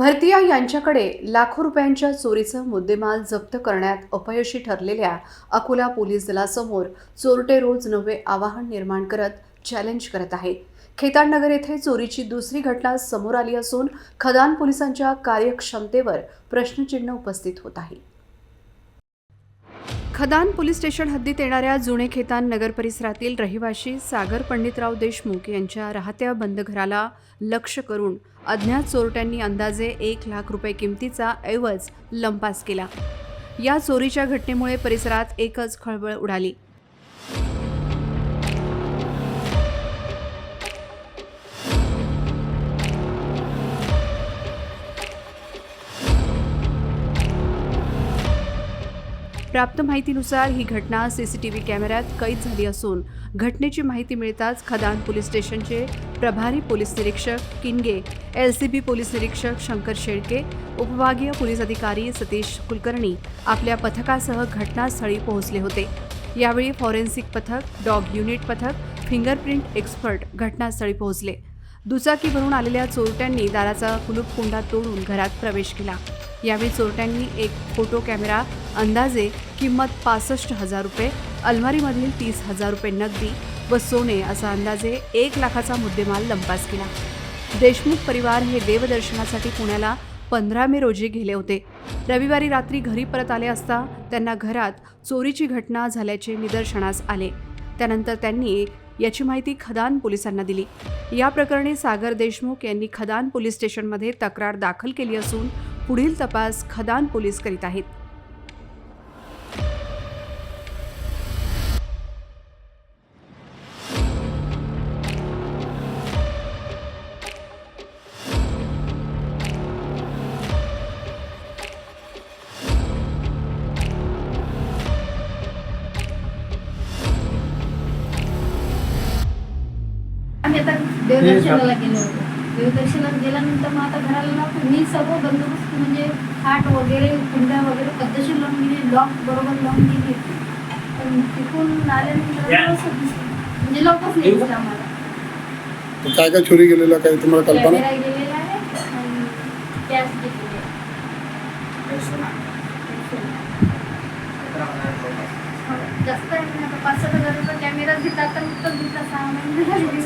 भरतिया यांच्याकडे लाखो रुपयांच्या चोरीचं मुद्देमाल जप्त करण्यात अपयशी ठरलेल्या अकोला पोलीस दलासमोर चोरटे रोज नवे आवाहन निर्माण करत चॅलेंज करत आहे. खेताडनगर येथे चोरीची दुसरी घटना समोर आली असून खदान पोलिसांच्या कार्यक्षमतेवर प्रश्नचिन्ह उपस्थित होत आहे. खदान पोलीस स्टेशन हद्दीत येणाऱ्या जुने खेतान नगर परिसरातील रहिवाशी सागर पंडितराव देशमुख यांच्या राहत्या बंद घराला लक्ष करून अज्ञात चोरट्यांनी अंदाजे एक लाख रुपये किमतीचा ऐवज लंपास केला. या चोरीच्या घटनेमुळे परिसरात एकच खळबळ उडाली. प्राप्त माहितीनुसार ही घटना सीसीटीव्ही कॅमेऱ्यात कैद झाली असून घटनेची माहिती मिळताच खदान पोलीस स्टेशनचे प्रभारी पोलीस निरीक्षक Kinge L C B police निरीक्षक शंकर शेळके उपविभागीय पोलीस अधिकारी सतीश कुलकर्णी आपल्या पथकासह घटनास्थळी पोहोचले होते. यावेळी फॉरेन्सिक पथक डॉग युनिट पथक फिंगरप्रिंट एक्सपर्ट घटनास्थळी पोहोचले. दुचाकीवरून आलेल्या चोरट्यांनी दाराचा कुलूप कुंडा तोडून घरात प्रवेश केला. यावेळी चोरट्यांनी एक फोटो कॅमेरा अंदाजे किंमत पासष्ट हजार रुपये अलमारीमधील तीस हजार रुपये नगदी व सोने असा अंदाजे एक लाखाचा मुद्देमाल लंपास केला. देशमुख परिवार हे देवदर्शनासाठी पुण्याला पंधरा मे रोजी गेले होते. रविवारी रात्री घरी परत आले असता त्यांना घरात चोरीची घटना झाल्याचे निदर्शनास आले. त्यानंतर त्यांनी याची माहिती खदान पोलिसांना दिली. या प्रकरणी सागर देशमुख यांनी खदान पोलीस स्टेशनमध्ये तक्रार दाखल केली असून पुढील तपास खदान पोलीस करीत आहेत. आम्ही आता देवदर्शनाला गेलो होतो. देवदर्शनाला गेल्यानंतर मग आता घराला ना मी सर्व बंदोबस्त म्हणजे खाट वगैरे कुंड्या वगैरे पद्धतशीर लावून गेली लॉक बरोबर लावून गेली पण तिथून आल्यानंतर असं दिसलं. म्हणजे लॉकच नाही दिसलं आम्हाला. काय काय चोरी गेलेलं काय तुम्हाला कल्पना? कॅमेरा गेलेला आहे आणि घेतलेली आहे. जास्त आहे पाच सात हज़ार रुपये कॅमेरा घेतला तर घेतला सहा महिने